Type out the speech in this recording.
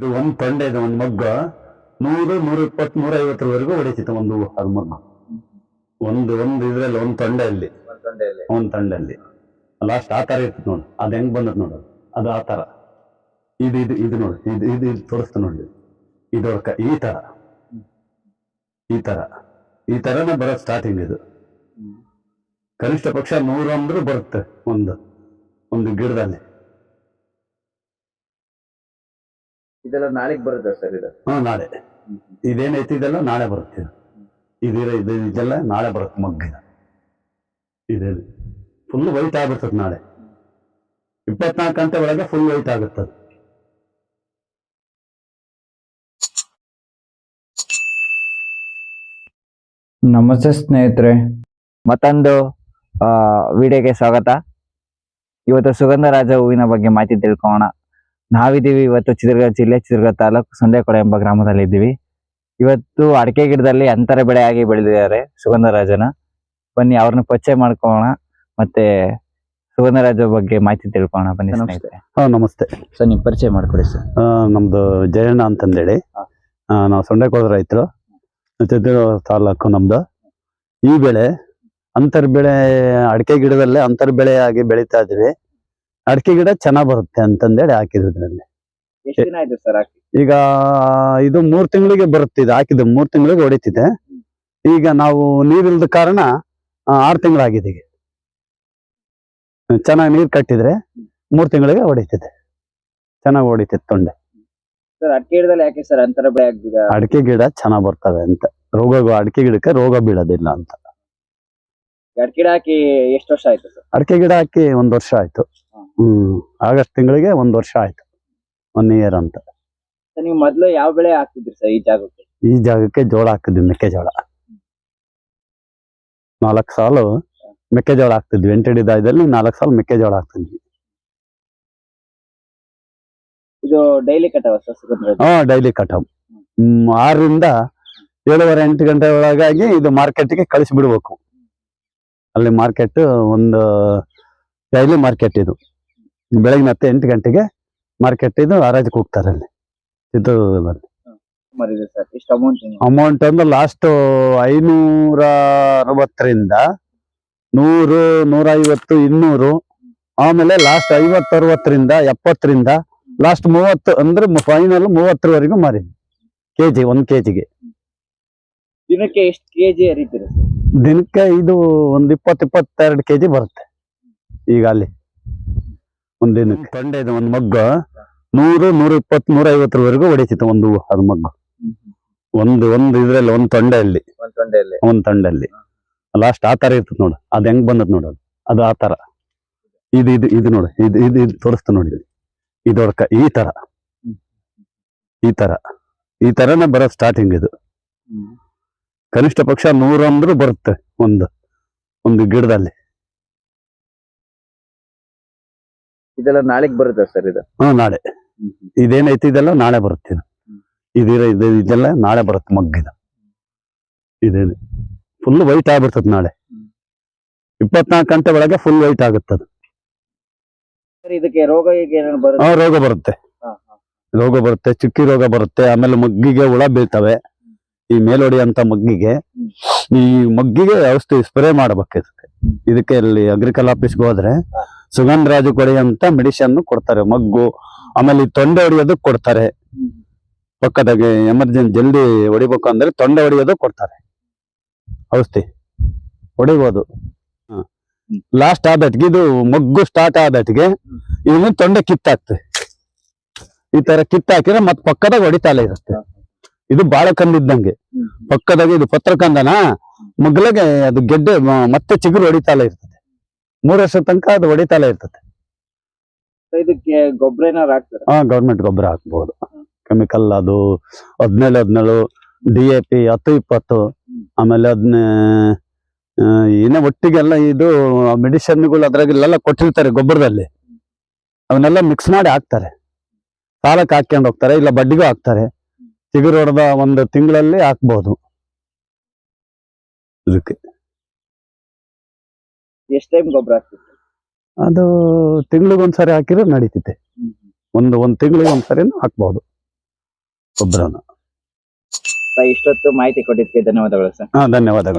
ಇದು ಒಂದು ತಂಡ ಇದೆ ಒಂದು ಮಗ್ಗ. ನೂರು ನೂರ ಇಪ್ಪತ್ತು ನೂರ ಐವತ್ತರವರೆಗೂ ಹೊಡಿತಿತ್ತು ಒಂದು ಅದು ಮಗ್ಗ. ಒಂದು ಒಂದು ಇದ್ರಲ್ಲಿ ಒಂದು ತೊಂಡೆಯಲ್ಲಿ ಒಂದ್ ತೊಂಡೆಯಲ್ಲಿ ತಂಡ ತಂಡಲ್ಲಿ ಲಾಸ್ಟ್ ಆ ತರ ಇತ್ತು ನೋಡಿ. ಅದು ಹೆಂಗ್ ಬಂದದ್ ನೋಡು. ಅದು ಆ ತರ. ಇದು ಇದು ಇದು ನೋಡಿ. ಇದು ಇದು ಇದು ತೋರಿಸ್ತು ನೋಡಿ. ಇದು ಕ ಈ ತರ. ಈ ತರ. ಈ ತರನೇ ಬರೋದು ಸ್ಟಾರ್ಟಿಂಗ್ ಇದು. ಕನಿಷ್ಠ ಪಕ್ಷ ನೂರು ಅಂದ್ರೂ ಬರುತ್ತೆ ಒಂದು ಒಂದು ಗಿಡದಲ್ಲಿ. ಇದೆಲ್ಲ ನಾಳೆಗ್ ಬರುತ್ತೆ ಸರ್ ಇದು? ಹಾ ನಾಳೆ. ಇದೇನೈತಿ ಇದೆಲ್ಲ ನಾಳೆ ಬರುತ್ತೆ. ಇದು ಇದು ಇದೆಲ್ಲ ನಾಳೆ ಬರುತ್ತೆ ಮಗ್ಗ ಇದೆ. ಫುಲ್ ವೈಟ್ ಆಗ್ಬಿಡ್ತದೆ ನಾಳೆ. ಇಪ್ಪತ್ನಾಲ್ಕು ಗಂಟೆ ಒಳಗೆ ಫುಲ್ ವೈಟ್ ಆಗುತ್ತದೆ ನಮಸ್ತೆ ಸ್ನೇಹಿತರೆ. ಮತ್ತೊಂದು ಆ, ವಿಡಿಯೋಗೆ ಸ್ವಾಗತ. ಇವತ್ತು ಸುಗಂಧರಾಜ ಹೂವಿನ ಬಗ್ಗೆ ಮಾಹಿತಿ ತಿಳ್ಕೊಳ್ಳೋಣ. ನಾವಿದ್ದೀವಿ ಇವತ್ತು ಚಿತ್ರದುರ್ಗ ಜಿಲ್ಲೆ ಚಿತ್ರದುರ್ಗ ತಾಲೂಕು ಸಂದೇಕೊಳ ಎಂಬ ಗ್ರಾಮದಲ್ಲಿ ಇದ್ದೀವಿ. ಇವತ್ತು ಅಡಕೆ ಗಿಡದಲ್ಲಿ ಅಂತರ ಬೆಳೆಯಾಗಿ ಬೆಳೆದಿದ್ದಾರೆ ಸುಗಂಧರಾಜನ. ಬನ್ನಿ ಅವ್ರನ್ನ ಪರಿಚಯ ಮಾಡ್ಕೋಣ ಮತ್ತೆ ಸುಗಂಧರಾಜ ಬಗ್ಗೆ ಮಾಹಿತಿ ತಿಳ್ಕೋಣ ಬನ್ನಿ ನಮಸ್ತೆ. ಸ್ನೇಹಿತರೆ. ಹಾ ನಮಸ್ತೆ. ಸರ್ ನೀವು ಪರಿಚಯ ಮಾಡ್ಕೊಡಿ ಸರ್. ಆ, ನಮ್ದು ಜಯಣ್ಣ ಅಂತಂದೇಳಿ. ನಾವು ಸೊಂಡೆಕೋದ ರೈತರು. ಚಿತ್ರದುರ್ಗ ತಾಲೂಕು ನಮ್ದು. ಈ ಬೆಳೆ ಅಂತರ್ ಬೆಳೆ ಅಡಕೆ ಗಿಡದಲ್ಲೇ ಅಂತರ್ ಬೆಳೆಯಾಗಿ ಬೆಳೀತಾ ಇದೀವಿ ಅಡಿಕೆ ಗಿಡ ಚೆನ್ನಾಗ್ ಬರುತ್ತೆ ಅಂತಂದೇಳಿ ಹಾಕಿದ್ರು ಇದ್ರಲ್ಲಿ ಎಷ್ಟು ದಿನ ಆಯ್ತು ಸರ್ ಹಾಕಿ? ಈಗ ಇದು ಮೂರ್ ತಿಂಗಳಿಗೆ ಬರುತ್ತೆ ಇದು ಹಾಕಿದ್ದು ಮೂರ್ ತಿಂಗಳಿಗೆ ಹೊಡಿತಿದೆ. ಈಗ ನಾವು ನೀರಿಲ್ದ ಕಾರಣ ಆ, ಆರ್ ತಿಂಗಳಾಗಿದೆ ಈಗ. ಚೆನ್ನಾಗಿ ನೀರ್ ಕಟ್ಟಿದ್ರೆ ಮೂರ್ ತಿಂಗಳಿಗೆ ಹೊಡಿತಿದೆ. ಚೆನ್ನಾಗಿ ಹೊಡಿತಿತ್ತು ತೊಂಡೆ. ಸರ್ ಅಡಿಕೆ ಗಿಡದಲ್ಲಿ ಯಾಕೆ ಸರ್ ಅಂತರ ಬೆಳೆ ಆಗ್ಬಿಡ ಅಡಿಕೆ ಗಿಡ ಚೆನ್ನಾಗ್ ಬರ್ತವೆ ಅಂತ. ರೋಗ ಅಡಿಕೆ ಗಿಡಕ್ಕೆ ರೋಗ ಬೀಳೋದಿಲ್ಲ ಅಂತ. ಅಡಿಕೆ ಗಿಡ ಹಾಕಿ ಎಷ್ಟು ವರ್ಷ ಆಯ್ತು ಸರ್? ಅಡಿಕೆ ಗಿಡ ಹಾಕಿ ಒಂದ್ ವರ್ಷ ಆಯ್ತು. ಆಗಸ್ಟ್ ತಿಂಗಳಿಗೆ ಒಂದ್ ವರ್ಷ ಆಯ್ತು. ಒನ್ ಇಯರ್ ಅಂತ. ನೀವು ಮೊದ್ಲು ಯಾವ ಬೆಳೆ ಹಾಕ್ತಿದ್ರಿ ಸರ್ ಈ ಜಾಗಕ್ಕೆ? ಈ ಜಾಗಕ್ಕೆ ಜೋಳ ಹಾಕಿದ್ವಿ ಮೆಕ್ಕೆಜೋಳ. ನಾಲ್ಕು ಸಾಲು ಮೆಕ್ಕೆಜೋಳ ಹಾಕ್ತಿದ್ವಿ. ಎಂಟಡಿ ದಾಯದಲ್ಲಿ ನಾಲ್ಕು ಸಾಲು ಮೆಕ್ಕೆಜೋಳ ಹಾಕ್ತಿದ್ವಿ. ಇದು ಡೈಲಿ ಕಟಾವ್ ಹಾ ಡೈಲಿ ಕಟಾವ್ ಆರರಿಂದ ಏಳುವರೆ ಎಂಟು ಗಂಟೆ ಒಳಗಾಗಿ ಇದು ಮಾರ್ಕೆಟ್ಗೆ ಕಳಿಸಿ ಬಿಡ್ಬೇಕು ಅಲ್ಲಿ ಮಾರ್ಕೆಟ್ ಒಂದು ಡೈಲಿ ಮಾರ್ಕೆಟ್ ಇದು. ಬೆಳಗಿನ ಮತ್ತೆ ಎಂಟು ಗಂಟೆಗೆ ಮಾರ್ಕೆಟ್ ಇದು ಆರಾಜಕ್ಕೆ ಹೋಗ್ತಾರೆ ಅಲ್ಲಿ. ಇದು ಅಮೌಂಟ್ ಅಂದ್ರೆ ಲಾಸ್ಟ್ ಐನೂರ ಅರವತ್ತರಿಂದ ನೂರು ನೂರ ಐವತ್ತು ಇನ್ನೂರು ಆಮೇಲೆ ಲಾಸ್ಟ್ ಐವತ್ತು ಅರವತ್ತರಿಂದ ಎಪ್ಪತ್ತರಿಂದ ಲಾಸ್ಟ್ ಮೂವತ್ತು ಅಂದ್ರೆ ಫೈನಲ್ ಮೂವತ್ತರವರೆಗೂ ಮಾರಿದ್ವಿ ಕೆಜಿ ಒಂದ್ ಕೆಜಿಗೆ ದಿನಕ್ಕೆ ಎಷ್ಟು ಕೆಜಿ ಹರಿತೀರಿ ದಿನಕ್ಕೆ ಇದು ಒಂದ್ ಇಪ್ಪತ್ತು ಇಪ್ಪತ್ತೆರಡು ಕೆಜಿ ಬರುತ್ತೆ. ಈಗ ಅಲ್ಲಿ. ಒಂದ್ ತಂಡ ತೊಂಡೆ ಇದೆ ಒಂದ್ ಮಗ್ಗ. ನೂರು ನೂರ ಇಪ್ಪತ್ ನೂರ ಐವತ್ತರವರೆಗೂ ಹೊಡಿತಿತ್ತು ಒಂದು ಅದು ಮಗ್ಗು. ಒಂದು ಒಂದು ಇದ್ರಲ್ಲಿ ಒಂದ್ ತೊಂಡೆಯಲ್ಲಿ. ಒಂದ್ ತೊಂಡೆಯಲ್ಲಿ. ಅಲ್ಲಿ ತಂಡಲ್ಲಿ ಲಾಸ್ಟ್ ಆ ತರ ಇರ್ತದೆ ನೋಡು. ಅದ್ ಹೆಂಗ್ ಬಂದದ್ ನೋಡು ಅದು. ಅದು ಆ ತರ ಇದು ಇದು ಇದು ನೋಡು. ಇದು ಇದು ಇದು ತೋರಿಸ್ತು ನೋಡಿ ಇದು. ಇದು ಈ ತರ ಈ ತರ ಈ ತರನೇ ಬರೋ ಸ್ಟಾರ್ಟಿಂಗ್ ಇದು. ಕನಿಷ್ಠ ಪಕ್ಷ ನೂರ ಅಂದ್ರೂ ಬರುತ್ತೆ ಒಂದು ಒಂದು ಗಿಡದಲ್ಲಿ. ಇದೆಲ್ಲ ನಾಳೆಗೆ ಬರುತ್ತೆ ಸರ್ ಇದು? ಹಾ ನಾಳೆ. ಇದೇನೈತಿ ಇದೆಲ್ಲ ನಾಳೆ ಬರುತ್ತೆ ಇದು. ಇದಿರ ಇದು ಇದೆಲ್ಲ ನಾಳೆ ಬರುತ್ತೆ ಮಗ್ಗಿದ ಇದೇನು. ಫುಲ್ ವೈಟ್ ಆಗ್ಬಿಡ್ತದೆ ನಾಳೆ. ಇಪ್ಪತ್ನಾಲ್ಕು ಗಂಟೆ ಒಳಗೆ ಫುಲ್ ವೈಟ್ ಆಗುತ್ತೆ ಅದು. ಇದಕ್ಕೆ ರೋಗ ಈಗ ಬರುತ್ತೆ? ಆ, ರೋಗ ಬರುತ್ತೆ. ಹಾ, ಹಾ. ರೋಗ ಬರುತ್ತೆ ಚುಕ್ಕಿ ರೋಗ ಬರುತ್ತೆ ಆಮೇಲೆ ಮಗ್ಗಿಗೆ ಹುಳ ಬೀಳ್ತವೆ. ಈ ಮೇಲೋಡಿ ಅಂತ ಮಗ್ಗಿಗೆ ಈ ಮಗ್ಗಿಗೆ ಔಷಧಿ ಸ್ಪ್ರೇ ಮಾಡ್ಬೇಕು ಇದಕ್ಕೆ. ಇಲ್ಲಿ ಅಗ್ರಿಕಲ್ ಆಫೀಸ್ಗೆ ಹೋದ್ರೆ ಸುಗಂಧರಾಜು ಕೊಡಿ ಅಂತ ಮೆಡಿಸಿನ್ ಕೊಡ್ತಾರೆ ಮಗ್ಗು. ಆಮೇಲೆ ತೊಂಡೆ ಹೊಡೆಯೋದು ಕೊಡ್ತಾರೆ. ಪಕ್ಕದಾಗೆ ಎಮರ್ಜೆನ್ಸಿ ಜಲ್ದಿ ಹೊಡಿಬೇಕು ಅಂದ್ರೆ ತೊಂಡೆ ಹೊಡೆಯೋದು ಕೊಡ್ತಾರೆ. ಔಷಧಿ. ಹೊಡಿಬೋದು. ಲಾಸ್ಟ್ ಆದಟ್ಗೆ ಇದು ಮಗ್ಗು ಸ್ಟಾರ್ಟ್ ಆದಟ್ಗೆ ಇವನು ತೊಂಡೆ ಕಿತ್ತಾಕ್ತದೆ ಈ ತರ ಕಿತ್ತಾಕಿದ್ರೆ ಮತ್ ಪಕ್ಕದಾಗ ಹೊಡಿತಾಲೆ ಇರುತ್ತೆ. ಇದು ಬಾಳ ಕಂದಿದ್ದಂಗೆ. ಪಕ್ಕದಾಗ ಇದು ಪತ್ರಕಂದನ? ಮಗ್ಲಗೆ ಅದು ಗೆಡ್ಡೆ ಮತ್ತೆ ಚಿಗುರು ಹೊಡಿತಾಲೆ ಇರ್ತದೆ ಮೂರ್ ವರ್ಷದ ತನಕ ಅದು ಹೊಡಿತಾಲೆ ಇರ್ತದೆ. ಇದಕ್ಕೆ ಗೊಬ್ಬರ ಹಾಕ್ತಾರೆ? ಹಾ ಗೌರ್ಮೆಂಟ್ ಗೊಬ್ಬರ ಹಾಕ್ಬಹುದು ಕೆಮಿಕಲ್ ಅದು ಹದಿನೇಳು ಹದಿನೇಳು ಡಿ ಎ ಪಿ ಹತ್ತು ಇಪ್ಪತ್ತು ಆಮೇಲೆ ಅದನ್ನ ಏನೇ ಒಟ್ಟಿಗೆಲ್ಲ ಇದು ಮೆಡಿಸಿನ್ಗಳು ಅದ್ರಾಗೆಲ್ಲ ಕೊಟ್ಟಿರ್ತಾರೆ ಗೊಬ್ಬರದಲ್ಲಿ. ಅವನ್ನೆಲ್ಲ ಮಿಕ್ಸ್ ಮಾಡಿ ಹಾಕ್ತಾರೆ. ಸಾಲಕ್ಕೆ ಹಾಕ್ಕೊಂಡು ಹೋಗ್ತಾರೆ ಇಲ್ಲ ಬಡ್ಡಿಗೂ ಹಾಕ್ತಾರೆ. ಚಿಗುರು ಹೊಡೆದ ಒಂದು ತಿಂಗಳಲ್ಲಿ ಹಾಕ್ಬಹುದು ಇದಕ್ಕೆ. ಎಷ್ಟ್ ಟೈಮ್ ಗೊಬ್ಬರ ಹಾಕ್ತಿತ್ತು ಅದು ತಿಂಗಳಿಗೊಂದ್ಸರಿ ಹಾಕಿದ್ರೆ ನಡೀತೈತೆ ಒಂದು ಒಂದ್ ತಿಂಗಳಿಗೆ ಒಂದ್ಸರಿ ಹಾಕ್ಬಹುದು ಗೊಬ್ಬರನ. ಇಷ್ಟೊತ್ತು ಮಾಹಿತಿ ಕೊಟ್ಟಿದ್ದಕ್ಕೆ ಧನ್ಯವಾದಗಳು ಸರ್. ಹಾ ಧನ್ಯವಾದಗಳು.